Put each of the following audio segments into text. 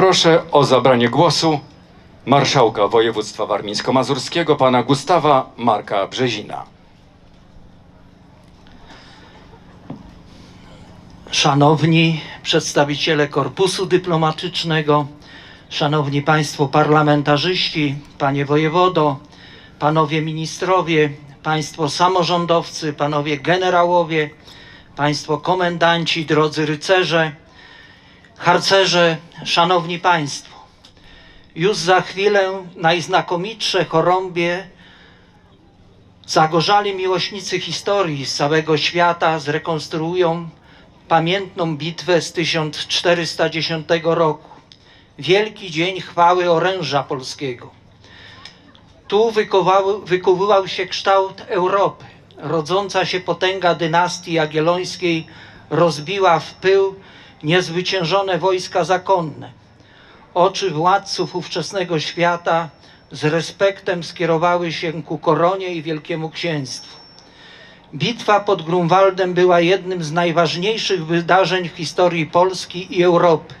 Proszę o zabranie głosu marszałka województwa warmińsko-mazurskiego pana Gustawa Marka Brzezina. Szanowni przedstawiciele Korpusu Dyplomatycznego, Szanowni Państwo Parlamentarzyści, Panie Wojewodo, Panowie Ministrowie, Państwo Samorządowcy, Panowie Generałowie, Państwo Komendanci, drodzy rycerze, harcerze, Szanowni Państwo. Już za chwilę najznakomitsze chorąbie zagorzali miłośnicy historii z całego świata zrekonstruują pamiętną bitwę z 1410 roku. Wielki dzień chwały oręża polskiego. Tu wykuwał się kształt Europy. Rodząca się potęga dynastii jagiellońskiej rozbiła w pył niezwyciężone wojska zakonne. Oczy władców ówczesnego świata z respektem skierowały się ku koronie i wielkiemu księstwu. Bitwa pod Grunwaldem była jednym z najważniejszych wydarzeń w historii Polski i Europy.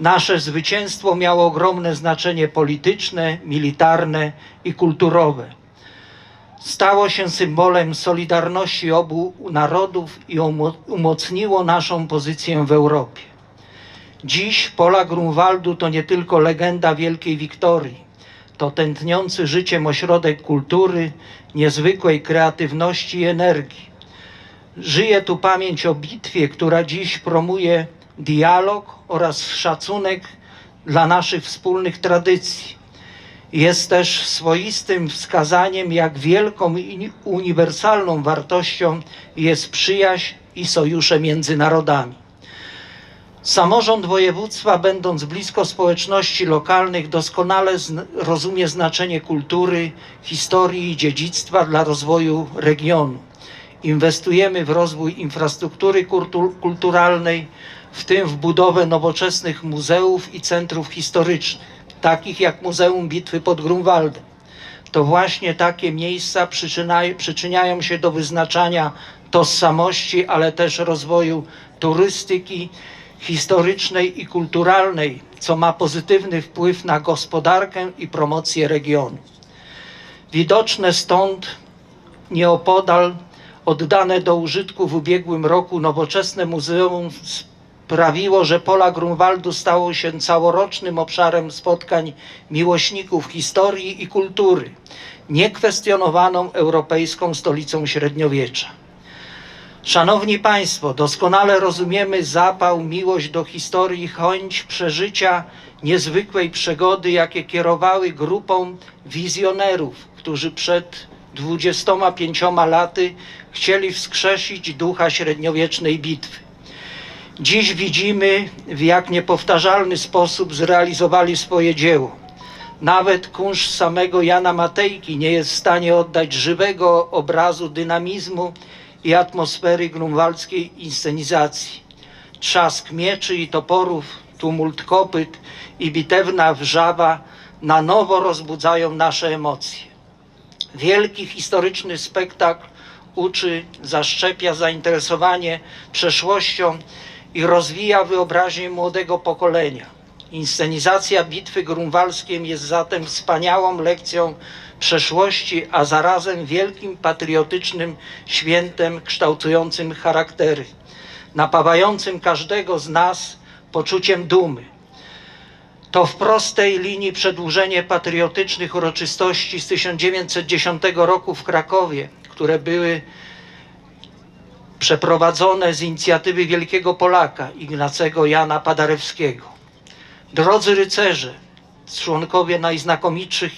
Nasze zwycięstwo miało ogromne znaczenie polityczne, militarne i kulturowe. Stało się symbolem solidarności obu narodów i umo- umocniło naszą pozycję w Europie. Dziś pola Grunwaldu to nie tylko legenda wielkiej wiktorii, to tętniący życiem ośrodek kultury, niezwykłej kreatywności i energii. Żyje tu pamięć o bitwie, która dziś promuje dialog oraz szacunek dla naszych wspólnych tradycji. Jest też swoistym wskazaniem, jak wielką i uniwersalną wartością jest przyjaźń i sojusze między narodami. Samorząd województwa, będąc blisko społeczności lokalnych, doskonale rozumie znaczenie kultury, historii i dziedzictwa dla rozwoju regionu. Inwestujemy w rozwój infrastruktury kultu- kulturalnej, w tym w budowę nowoczesnych muzeów i centrów historycznych, takich jak Muzeum Bitwy pod Grunwaldem. To właśnie takie miejsca przyczyniają się do wyznaczania tożsamości, ale też rozwoju turystyki historycznej i kulturalnej, co ma pozytywny wpływ na gospodarkę i promocję regionu. Widoczne stąd nieopodal oddane do użytku w ubiegłym roku nowoczesne muzeum sprawiło, że pola Grunwaldu stało się całorocznym obszarem spotkań miłośników historii i kultury, niekwestionowaną europejską stolicą średniowiecza. Szanowni Państwo, doskonale rozumiemy zapał, miłość do historii, chęć przeżycia niezwykłej przygody, jakie kierowały grupą wizjonerów, którzy przed 25 laty chcieli wskrzesić ducha średniowiecznej bitwy. Dziś widzimy, w jak niepowtarzalny sposób zrealizowali swoje dzieło. Nawet kunszt samego Jana Matejki nie jest w stanie oddać żywego obrazu dynamizmu i atmosfery grunwaldzkiej inscenizacji. Trzask mieczy i toporów, tumult kopyt i bitewna wrzawa na nowo rozbudzają nasze emocje. Wielki historyczny spektakl uczy, zaszczepia zainteresowanie przeszłością i rozwija wyobraźnię młodego pokolenia. Inscenizacja bitwy grunwaldzkiej jest zatem wspaniałą lekcją przeszłości, a zarazem wielkim patriotycznym świętem kształtującym charaktery, napawającym każdego z nas poczuciem dumy. To w prostej linii przedłużenie patriotycznych uroczystości z 1910 roku w Krakowie, które były przeprowadzone z inicjatywy wielkiego Polaka Ignacego Jana Paderewskiego. Drodzy rycerze, członkowie najznakomitszych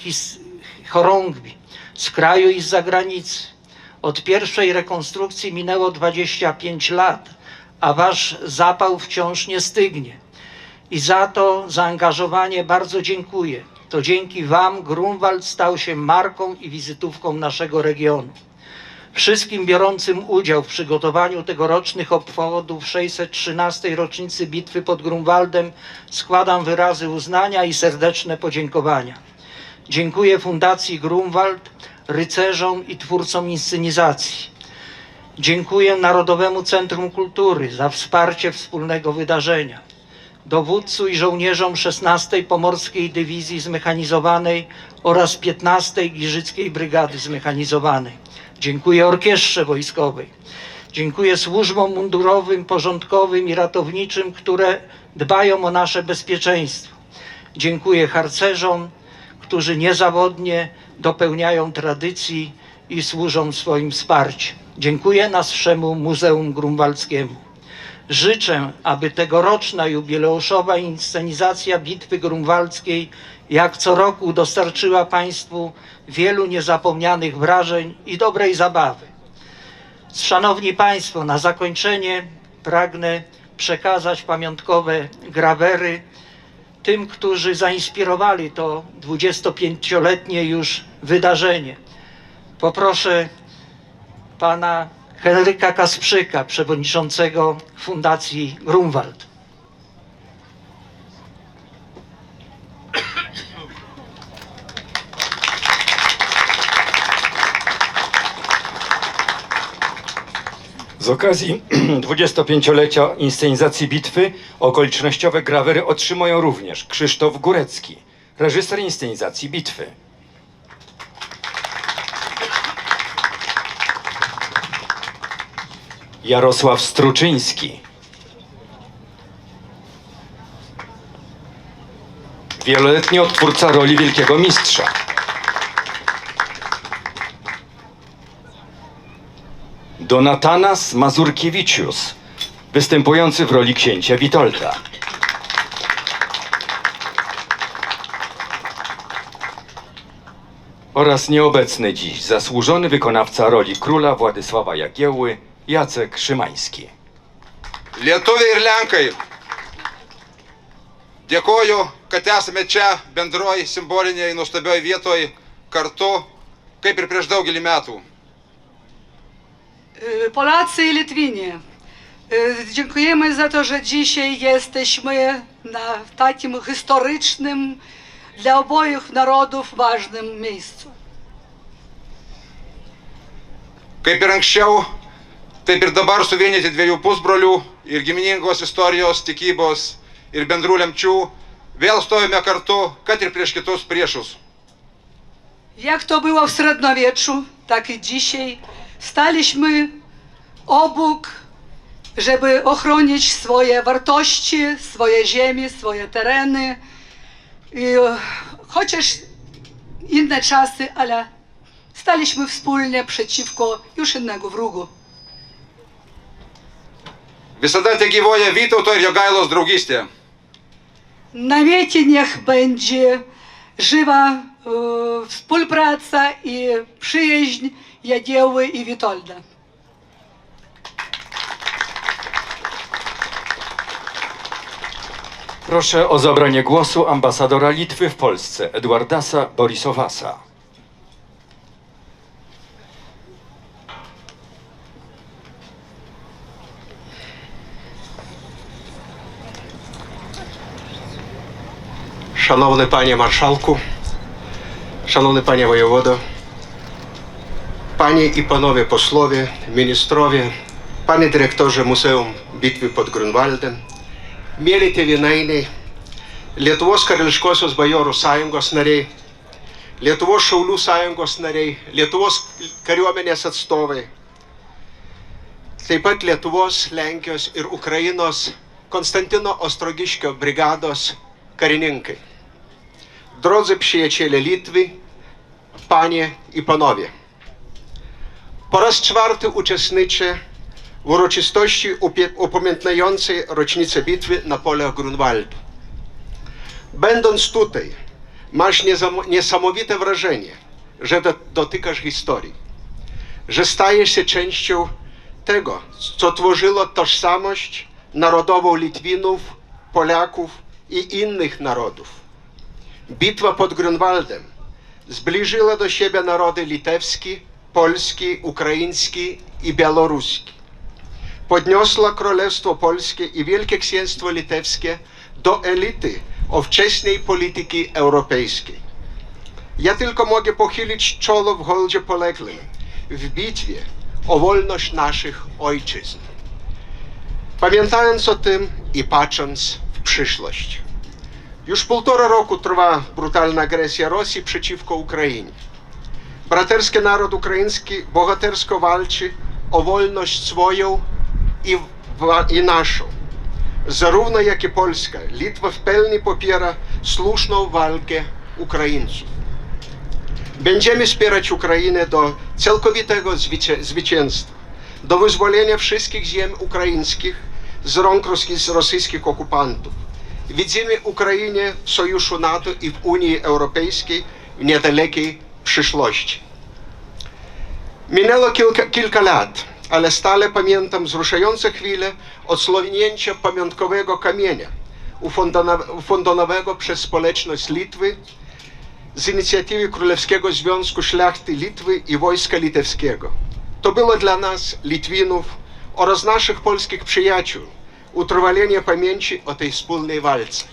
chorągwi z kraju i z zagranicy, od pierwszej rekonstrukcji minęło 25 lat, a wasz zapał wciąż nie stygnie. I za to zaangażowanie bardzo dziękuję. To dzięki Wam Grunwald stał się marką i wizytówką naszego regionu. Wszystkim biorącym udział w przygotowaniu tegorocznych obchodów 613. rocznicy bitwy pod Grunwaldem składam wyrazy uznania i serdeczne podziękowania. Dziękuję Fundacji Grunwald, rycerzom i twórcom inscenizacji. Dziękuję Narodowemu Centrum Kultury za wsparcie wspólnego wydarzenia. dowódcu i żołnierzom 16 Pomorskiej Dywizji Zmechanizowanej oraz 15 Giżyckiej Brygady Zmechanizowanej. Dziękuję Orkiestrze Wojskowej. Dziękuję służbom mundurowym, porządkowym i ratowniczym, które dbają o nasze bezpieczeństwo. Dziękuję harcerzom, którzy niezawodnie dopełniają tradycji i służą swoim wsparciem. Dziękuję naszemu Muzeum Grunwaldzkiemu. Życzę, aby tegoroczna jubileuszowa inscenizacja Bitwy Grunwaldzkiej jak co roku dostarczyła Państwu wielu niezapomnianych wrażeń i dobrej zabawy. Szanowni Państwo, na zakończenie pragnę przekazać pamiątkowe grawery tym, którzy zainspirowali to 25-letnie już wydarzenie. Poproszę pana Henryka Kasprzyka, przewodniczącego Fundacji Grunwald. Z okazji 25-lecia inscenizacji bitwy okolicznościowe grawery otrzymują również Krzysztof Górecki, reżyser inscenizacji bitwy. Jarosław Struczyński. Wieloletni odtwórca roli wielkiego mistrza. Donatanas Mazurkiewiczius, występujący w roli księcia Witolda. Oraz nieobecny dziś zasłużony wykonawca roli króla Władysława Jagiełły, Jacek Szymański. Lietuviai ir Lenkai, dėkoju, kad esame čia bendroj simboliniai nuostabioj vietoj kartu, kaip ir prieš daugelį metų. Y, Polacy i Litwinie, y, dziękujemy za to, że dzisiaj jesteśmy na takim historycznym dla oboich narodów ważnym miejscu. Kaip ir anksčiau, taip ir dabar suvienyti dviejų pusbrolių ir giminingos istorijos, tikybos ir bendrų lemčių, vėl stovime kartu, kad ir prieš kitus priešus. Jak to było w średniowieczu, tak i dzisiaj staliśmy obok, żeby ochronić swoje wartości, swoje ziemie, swoje tereny. I, e, chociaż inne czasy, ale staliśmy wspólnie przeciwko już innego wrogu. Visada te gyvoja Vytauto ir Jogailos draugystė. Niech będzie żywa e, współpraca i przyjaźń Jagieły i Witolda. Proszę o zabranie głosu ambasadora Litwy w Polsce, Edwardasa Borisowasa. Шановний пане маршалку, шановний пане воєводо, пані і панове послові, міністрові, пане директорze Muzeum Bitwy pod Grunwaldem, mėly tėvinainiai, Lietuvos karališkosios bajorų sąjungos nariai, Lietuvos šaulių sąjungos nariai, Lietuvos kariuomenės atstovai, taip pat Lietuvos, Lenkijos ir Ukrainos Konstantino Ostrogiškio brigados karininkai. Drodzy przyjaciele Litwy, panie i panowie. Po raz czwarty uczestniczę w uroczystości upamiętniającej rocznicę bitwy na polach Grunwaldu. Będąc tutaj, masz niesamowite wrażenie, że do- dotykasz historii, że stajesz się częścią tego, co tworzyło tożsamość narodową Litwinów, Polaków i innych narodów. Bitwa pod Grunwaldem zbliżyła do siebie narody litewski, polski, ukraiński i białoruski. Podniosła Królestwo Polskie i Wielkie Księstwo Litewskie do elity ówczesnej polityki europejskiej. Ja tylko mogę pochylić czoło w holdzie poległym w bitwie o wolność naszych ojczyzn. Pamiętając o tym i patrząc w przyszłość. Już półtora roku trwa brutalna agresja Rosji przeciwko Ukrainie. Braterski naród ukraiński bohatersko walczy o wolność swoją i, i naszą. Zarówno jak i Polska, Litwa w pełni popiera słuszną walkę Ukraińców. Będziemy wspierać Ukrainę do całkowitego zwycię- zwycięstwa, do wyzwolenia wszystkich ziem ukraińskich z rąk rosyjs- rosyjskich okupantów. Widzimy Ukrainie w sojuszu NATO i w Unii Europejskiej w niedalekiej przyszłości. Minęło kilka, kilka lat, ale stale pamiętam wzruszające chwile odsłonięcia pamiątkowego kamienia ufundowa- ufundowanego przez społeczność Litwy z inicjatywy Królewskiego Związku Szlachty Litwy i Wojska Litewskiego. To było dla nas, Litwinów oraz naszych polskich przyjaciół, utrwalenie pamięci o tej wspólnej walce.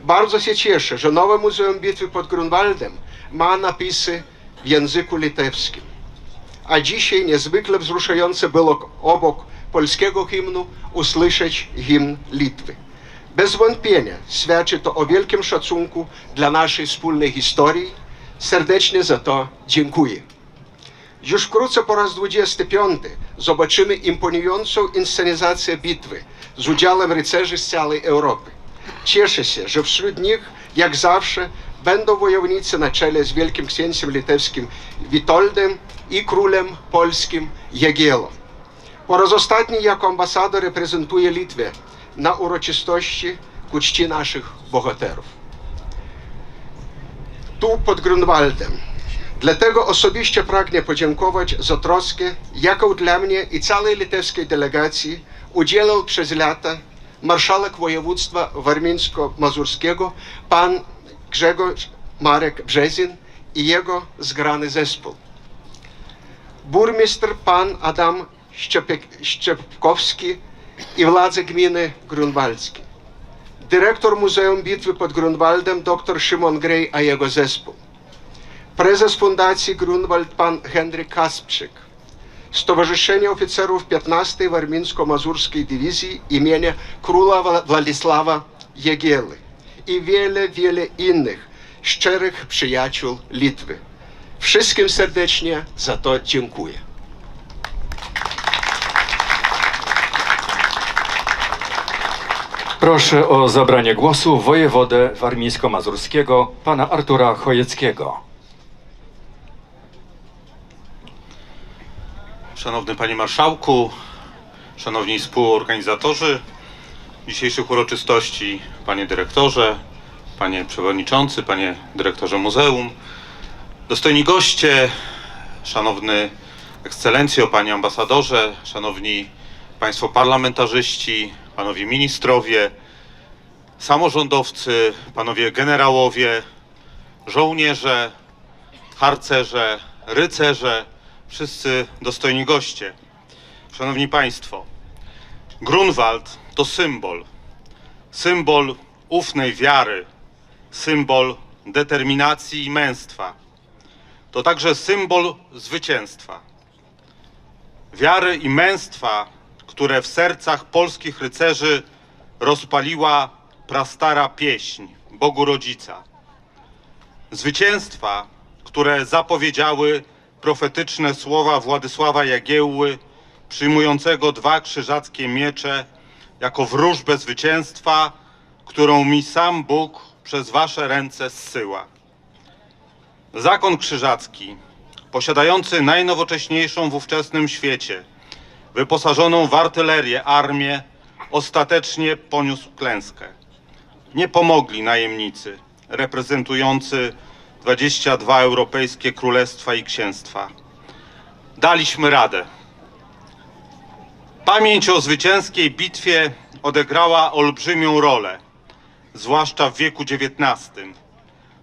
Bardzo się cieszę, że nowe Muzeum Bitwy pod Grunwaldem ma napisy w języku litewskim. A dzisiaj niezwykle wzruszające było obok polskiego hymnu usłyszeć hymn Litwy. Bez wątpienia świadczy to o wielkim szacunku dla naszej wspólnej historii. Serdecznie za to dziękuję. Już wkrótce po raz 25 zobaczymy imponującą inscenizację bitwy z udziałem rycerzy z całej Europy. Cieszę się, że wśród nich, jak zawsze, będą wojownicy na czele z wielkim księciem litewskim Witoldem i królem polskim Jagielą. Po raz ostatni jako ambasador reprezentuję Litwę na uroczystości ku czci naszych bohaterów. Tu pod Grunwaldem. Dlatego osobiście pragnę podziękować za troskę, jaką dla mnie i całej litewskiej delegacji udzielał przez lata marszałek województwa warmińsko-mazurskiego pan Grzegorz Marek Brzezin i jego zgrany zespół. Burmistrz pan Adam Szczepkowski i władze gminy Grunwaldzkie. Dyrektor Muzeum Bitwy pod Grunwaldem dr Szymon Grej, a jego zespół. Prezes Fundacji Grunwald pan Henryk Kaspczyk. Stowarzyszenie Oficerów 15 Warmińsko-Mazurskiej Dywizji imienia Króla Władysława Jagieły i wiele, wiele innych szczerych przyjaciół Litwy. Wszystkim serdecznie za to dziękuję. Proszę o zabranie głosu wojewodę warmińsko-mazurskiego, pana Artura Chojeckiego. Szanowny Panie Marszałku, Szanowni Współorganizatorzy dzisiejszych uroczystości, Panie Dyrektorze, Panie Przewodniczący, Panie Dyrektorze Muzeum, dostojni goście, Szanowny Ekscelencjo, Panie Ambasadorze, Szanowni Państwo Parlamentarzyści, Panowie Ministrowie, samorządowcy, Panowie Generałowie, żołnierze, harcerze, rycerze, wszyscy dostojni goście. Szanowni Państwo, Grunwald to symbol. Symbol ufnej wiary, symbol determinacji i męstwa. To także symbol zwycięstwa. Wiary i męstwa, które w sercach polskich rycerzy rozpaliła prastara pieśń Bogu Rodzica zwycięstwa, które zapowiedziały profetyczne słowa Władysława Jagiełły, przyjmującego dwa krzyżackie miecze jako wróżbę zwycięstwa, którą mi sam Bóg przez wasze ręce zsyła. Zakon krzyżacki, posiadający najnowocześniejszą w ówczesnym świecie, wyposażoną w artylerię armię, ostatecznie poniósł klęskę nie pomogli najemnicy reprezentujący 22 europejskie królestwa i księstwa. Daliśmy radę. Pamięć o zwycięskiej bitwie odegrała olbrzymią rolę, zwłaszcza w wieku XIX,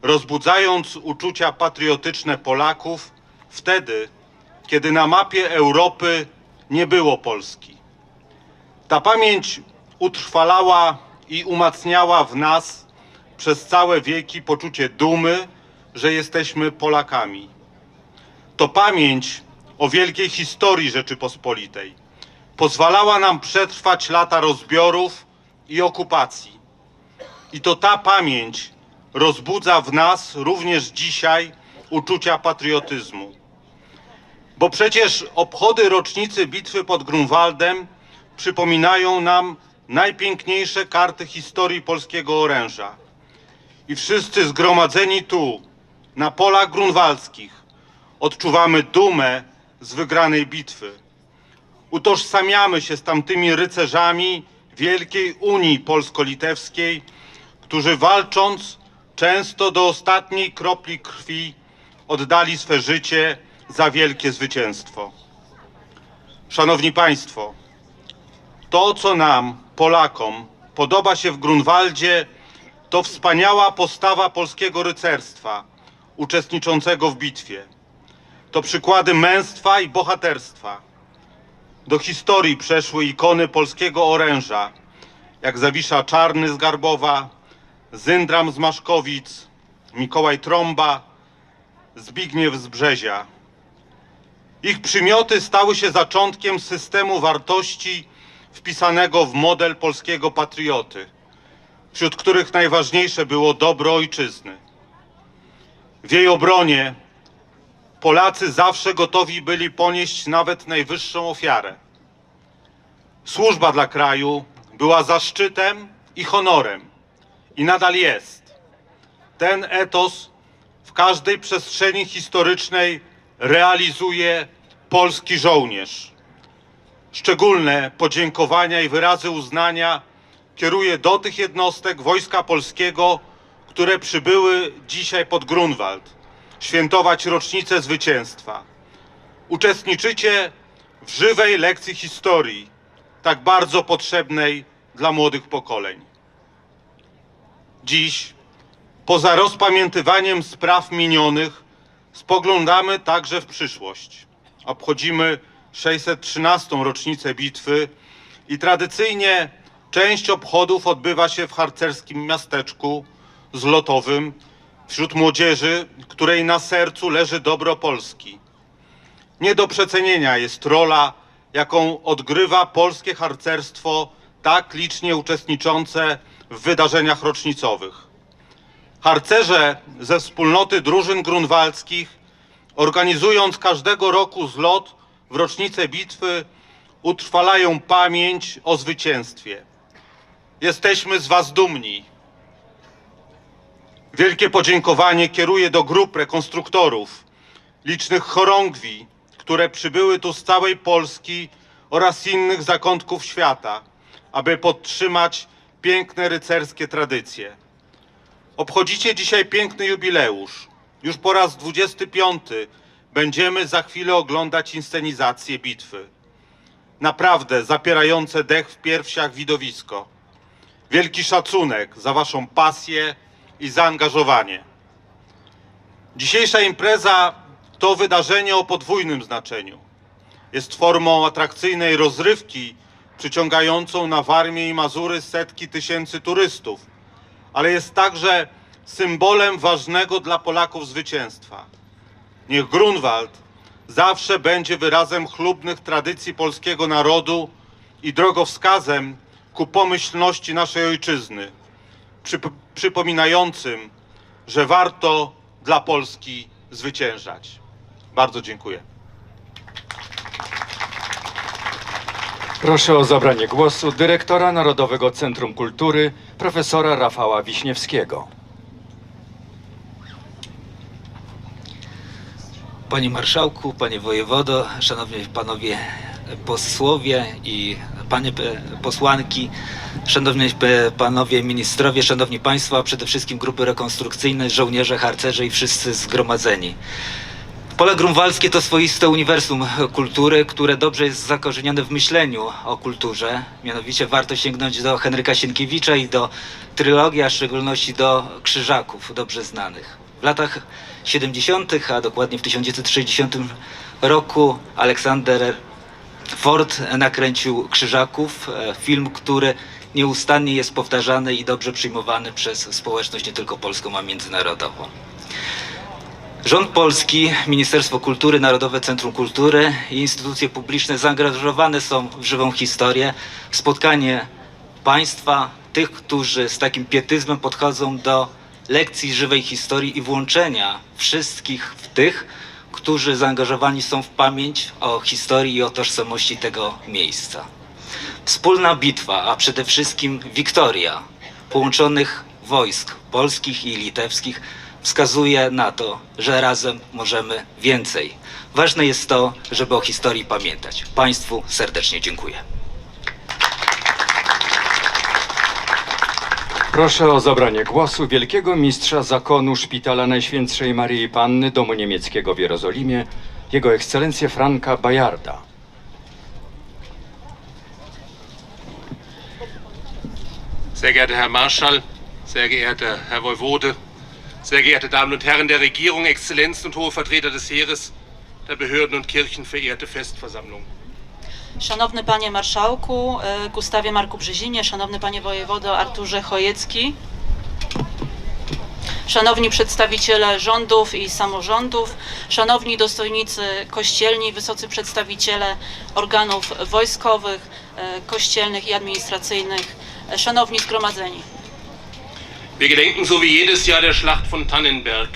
rozbudzając uczucia patriotyczne Polaków wtedy, kiedy na mapie Europy nie było Polski. Ta pamięć utrwalała i umacniała w nas przez całe wieki poczucie dumy, że jesteśmy Polakami. To pamięć o wielkiej historii Rzeczypospolitej pozwalała nam przetrwać lata rozbiorów i okupacji. I to ta pamięć rozbudza w nas również dzisiaj uczucia patriotyzmu. Bo przecież obchody rocznicy bitwy pod Grunwaldem przypominają nam najpiękniejsze karty historii polskiego oręża. I wszyscy zgromadzeni tu, na polach grunwaldzkich, odczuwamy dumę z wygranej bitwy. Utożsamiamy się z tamtymi rycerzami Wielkiej Unii Polsko-Litewskiej, którzy walcząc często do ostatniej kropli krwi oddali swe życie za wielkie zwycięstwo. Szanowni Państwo, to co nam, Polakom, podoba się w Grunwaldzie, to wspaniała postawa polskiego rycerstwa uczestniczącego w bitwie. To przykłady męstwa i bohaterstwa. Do historii przeszły ikony polskiego oręża, jak Zawisza Czarny z Garbowa, Zyndram z Maszkowic, Mikołaj Trąba, Zbigniew z Brzezia. Ich przymioty stały się zaczątkiem systemu wartości wpisanego w model polskiego patrioty, wśród których najważniejsze było dobro ojczyzny. W jej obronie Polacy zawsze gotowi byli ponieść nawet najwyższą ofiarę. Służba dla kraju była zaszczytem i honorem i nadal jest. Ten etos w każdej przestrzeni historycznej realizuje polski żołnierz. Szczególne podziękowania i wyrazy uznania kieruję do tych jednostek Wojska Polskiego, które przybyły dzisiaj pod Grunwald świętować rocznicę zwycięstwa. Uczestniczycie w żywej lekcji historii, tak bardzo potrzebnej dla młodych pokoleń. Dziś, poza rozpamiętywaniem spraw minionych, spoglądamy także w przyszłość. Obchodzimy 613. rocznicę bitwy i tradycyjnie część obchodów odbywa się w harcerskim miasteczku zlotowym wśród młodzieży, której na sercu leży dobro Polski. Nie do przecenienia jest rola, jaką odgrywa polskie harcerstwo, tak licznie uczestniczące w wydarzeniach rocznicowych. Harcerze ze wspólnoty drużyn grunwaldzkich, organizując każdego roku zlot w rocznicę bitwy, utrwalają pamięć o zwycięstwie. Jesteśmy z Was dumni. Wielkie podziękowanie kieruję do grup rekonstruktorów, licznych chorągwi, które przybyły tu z całej Polski oraz innych zakątków świata, aby podtrzymać piękne rycerskie tradycje. Obchodzicie dzisiaj piękny jubileusz. Już po raz 25 będziemy za chwilę oglądać inscenizację bitwy. Naprawdę zapierające dech w piersiach widowisko. Wielki szacunek za Waszą pasję i zaangażowanie. Dzisiejsza impreza to wydarzenie o podwójnym znaczeniu. Jest formą atrakcyjnej rozrywki przyciągającą na Warmię i Mazury setki tysięcy turystów, ale jest także symbolem ważnego dla Polaków zwycięstwa. Niech Grunwald zawsze będzie wyrazem chlubnych tradycji polskiego narodu i drogowskazem ku pomyślności naszej ojczyzny, przyp- przypominającym, że warto dla Polski zwyciężać. Bardzo dziękuję. Proszę o zabranie głosu dyrektora Narodowego Centrum Kultury, profesora Rafała Wiśniewskiego. Panie Marszałku, Panie Wojewodo, Szanowni Panowie Posłowie i Panie Posłanki, Szanowni Panowie Ministrowie, Szanowni Państwo, a przede wszystkim grupy rekonstrukcyjne, żołnierze, harcerze i wszyscy zgromadzeni. Pole grunwaldzkie to swoiste uniwersum kultury, które dobrze jest zakorzenione w myśleniu o kulturze. Mianowicie warto sięgnąć do Henryka Sienkiewicza i do trylogii, a w szczególności do Krzyżaków, dobrze znanych. W latach 70., a dokładnie w 1960 roku Aleksander Ford nakręcił Krzyżaków, e, film, który nieustannie jest powtarzany i dobrze przyjmowany przez społeczność nie tylko polską, a międzynarodową. Rząd polski, Ministerstwo Kultury, Narodowe Centrum Kultury i instytucje publiczne zaangażowane są w żywą historię. Spotkanie państwa, tych, którzy z takim pietyzmem podchodzą do lekcji żywej historii i włączenia wszystkich w tych, którzy zaangażowani są w pamięć o historii i o tożsamości tego miejsca. Wspólna bitwa, a przede wszystkim wiktoria połączonych wojsk polskich i litewskich wskazuje na to, że razem możemy więcej. Ważne jest to, żeby o historii pamiętać. Państwu serdecznie dziękuję. Proszę o zabranie głosu wielkiego mistrza zakonu Szpitala Najświętszej Maryi Panny Domu Niemieckiego w Jerozolimie, Jego Ekscelencję Franka Bajarda. Sehr geehrter Herr Marschall, sehr geehrter Herr Woiwode, sehr geehrte Damen und Herren der Regierung, Exzellenzen und hohe Vertreter des Heeres, der Behörden und Kirchen, verehrte Festversammlung. Szanowny Panie Marszałku e, Gustawie Marku Brzezinie, Szanowny Panie Wojewodo Arturze Chojecki, Szanowni przedstawiciele rządów i samorządów, szanowni dostojnicy kościelni, wysocy przedstawiciele organów wojskowych, e, kościelnych i administracyjnych, e, szanowni zgromadzeni. Wir gedenken so wie jedes Jahr der Schlacht von Tannenberg.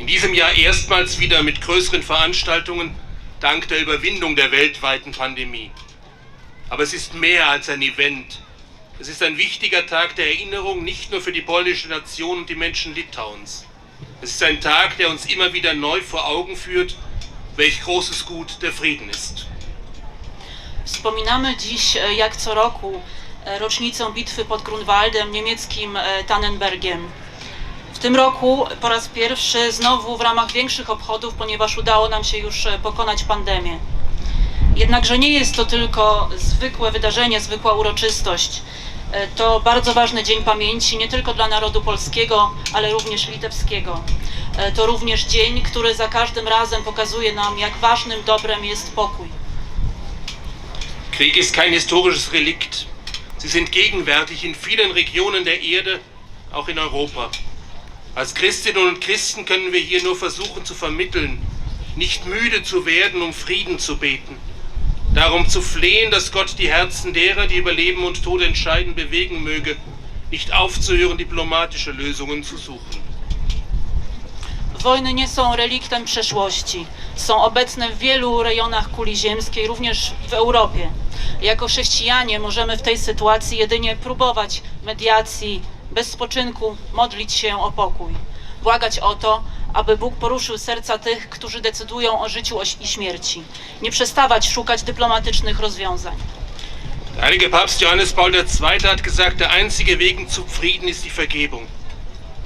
In diesem Jahr erstmals wieder mit größeren Veranstaltungen dank der Überwindung der weltweiten Pandemie. Aber es ist mehr als ein Event. Es ist ein wichtiger Tag der Erinnerung nicht nur für die polnische Nation und die Menschen Litauens. Es ist ein Tag, der uns immer wieder neu vor Augen führt, welch großes Gut der Frieden ist. Wspominamy dziś, e, jak co roku, e, rocznicę bitwy pod Grunwaldem, niemieckim e, Tannenbergiem. W tym roku po raz pierwszy znowu w ramach większych obchodów, ponieważ udało nam się już e, pokonać pandemię. Jednakże nie jest to tylko zwykłe wydarzenie, zwykła uroczystość. E, To bardzo ważny dzień pamięci nie tylko dla narodu polskiego, ale również litewskiego. E, To również dzień, który za każdym razem pokazuje nam, jak ważnym dobrem jest pokój. Krieg ist kein historisches Relikt. Sie sind gegenwärtig in vielen Regionen der Erde, auch in Europa. Als Christinnen und Christen können wir hier nur versuchen zu vermitteln, nicht müde zu werden, um Frieden zu beten. Darum zu flehen, dass Gott die Herzen derer, die über Leben und Tod entscheiden, bewegen möge, nicht aufzuhören, diplomatische Lösungen zu suchen. Wojny nie są reliktem przeszłości. Są obecne w wielu rejonach kuli ziemskiej, również w Europie. Jako chrześcijanie możemy w tej sytuacji jedynie próbować mediacji, bez spoczynku modlić się o pokój. Błagać o to, aby Bóg poruszył serca tych, którzy decydują o życiu i śmierci. Nie przestawać szukać dyplomatycznych rozwiązań. Der heilige Papst Johannes Paul II. hat gesagt, der einzige Weg zum Frieden ist die Vergebung.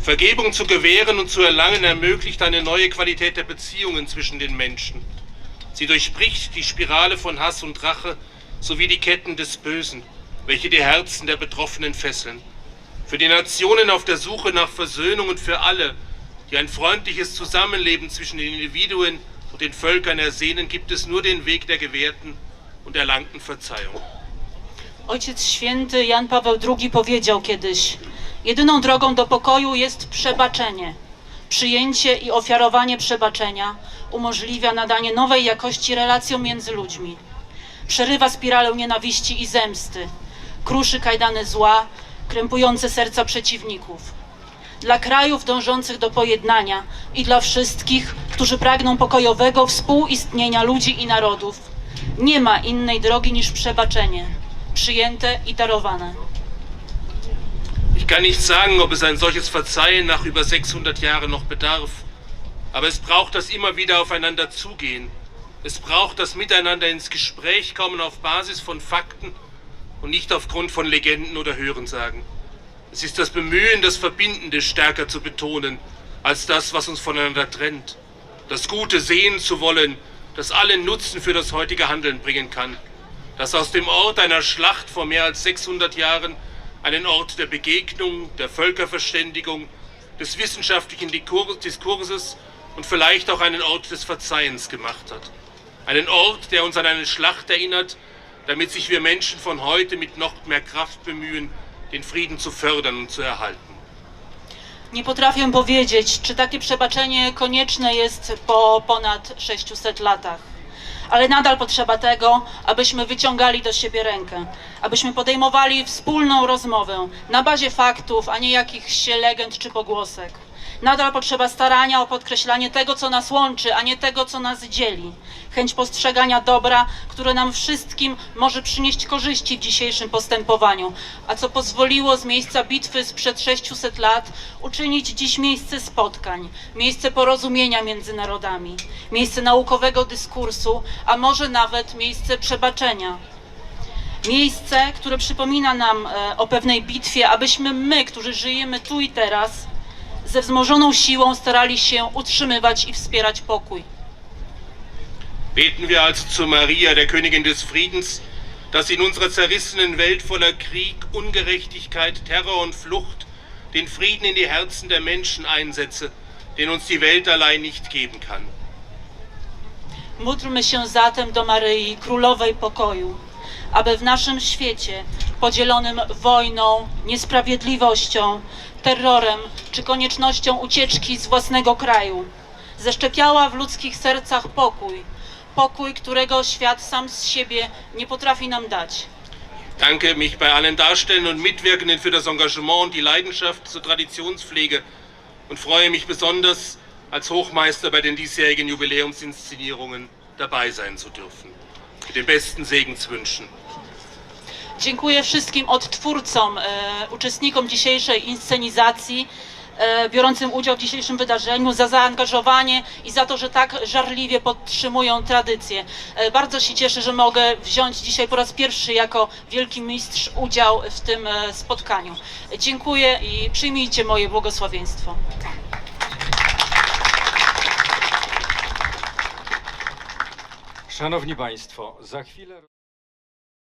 Vergebung zu gewähren und zu erlangen ermöglicht eine neue Qualität der Beziehungen zwischen den Menschen. Sie durchbricht die Spirale von Hass und Rache sowie die Ketten des Bösen, welche die Herzen der Betroffenen fesseln. Für die Nationen auf der Suche nach Versöhnung und für alle, die ein freundliches Zusammenleben zwischen den Individuen und den Völkern ersehnen, gibt es nur den Weg der gewährten und erlangten Verzeihung. Ojciec Święty Jan Paweł II powiedział kiedyś: Jedyną drogą do pokoju jest przebaczenie. Przyjęcie i ofiarowanie przebaczenia umożliwia nadanie nowej jakości relacjom między ludźmi. Przerywa spiralę nienawiści i zemsty, kruszy kajdany zła, krępujące serca przeciwników. Dla krajów dążących do pojednania i dla wszystkich, którzy pragną pokojowego współistnienia ludzi i narodów, nie ma innej drogi niż przebaczenie przyjęte i darowane. Ich kann nicht sagen, ob es ein solches Verzeihen nach über 600 Jahren noch bedarf. Aber es braucht das immer wieder aufeinander zugehen. Es braucht das Miteinander ins Gespräch kommen auf Basis von Fakten und nicht aufgrund von Legenden oder Hörensagen. Es ist das Bemühen, das Verbindende stärker zu betonen, als das, was uns voneinander trennt. Das Gute sehen zu wollen, das allen Nutzen für das heutige Handeln bringen kann. Das aus dem Ort einer Schlacht vor mehr als 600 Jahren einen Ort der Begegnung, der Völkerverständigung, des wissenschaftlichen Diskurses und vielleicht auch einen Ort des Verzeihens gemacht hat. Einen Ort, der uns an eine Schlacht erinnert, damit sich wir Menschen von heute mit noch mehr Kraft bemühen, den Frieden zu fördern und zu erhalten. Nie potrafię powiedzieć, czy takie przebaczenie konieczne jest po ponad 600 latach. ale nadal potrzeba tego, abyśmy wyciągali do siebie rękę, abyśmy podejmowali wspólną rozmowę na bazie faktów, a nie jakichś legend czy pogłosek. Nadal potrzeba starania o podkreślanie tego, co nas łączy, a nie tego, co nas dzieli. Chęć postrzegania dobra, które nam wszystkim może przynieść korzyści w dzisiejszym postępowaniu, a co pozwoliło z miejsca bitwy sprzed 600 lat uczynić dziś miejsce spotkań, miejsce porozumienia między narodami, miejsce naukowego dyskursu, a może nawet miejsce przebaczenia. Miejsce, które przypomina nam e, o pewnej bitwie, abyśmy my, którzy żyjemy tu i teraz, ze wzmożoną siłą starali się utrzymywać i wspierać pokój. Beten wir also zu Maria, der Königin des Friedens, dass in unserer zerrissenen Welt voller Krieg, Ungerechtigkeit, Terror und Flucht den Frieden in die Herzen der Menschen einsetze, den uns die Welt allein nicht geben kann. Módlmy się zatem do Maryi, Królowej Pokoju, aby w naszym świecie podzielonym wojną, niesprawiedliwością, terrorem czy koniecznością ucieczki z własnego kraju zeszczepiała w ludzkich sercach pokój, pokój, którego świat sam z siebie nie potrafi nam dać. danke mich bei allen Darstellenden und Mitwirkenden für das Engagement und die Leidenschaft zur Traditionspflege und freue mich besonders, als Hochmeister bei den diesjährigen Jubiläumsinszenierungen dabei sein zu dürfen. Mit den besten Segenswünschen. Dziękuję wszystkim odtwórcom, e, uczestnikom dzisiejszej inscenizacji, e, biorącym udział w dzisiejszym wydarzeniu, za zaangażowanie i za to, że tak żarliwie podtrzymują tradycję. E, bardzo się cieszę, że mogę wziąć dzisiaj po raz pierwszy jako wielki mistrz udział w tym spotkaniu. Dziękuję i przyjmijcie moje błogosławieństwo. Szanowni Państwo, za chwilę.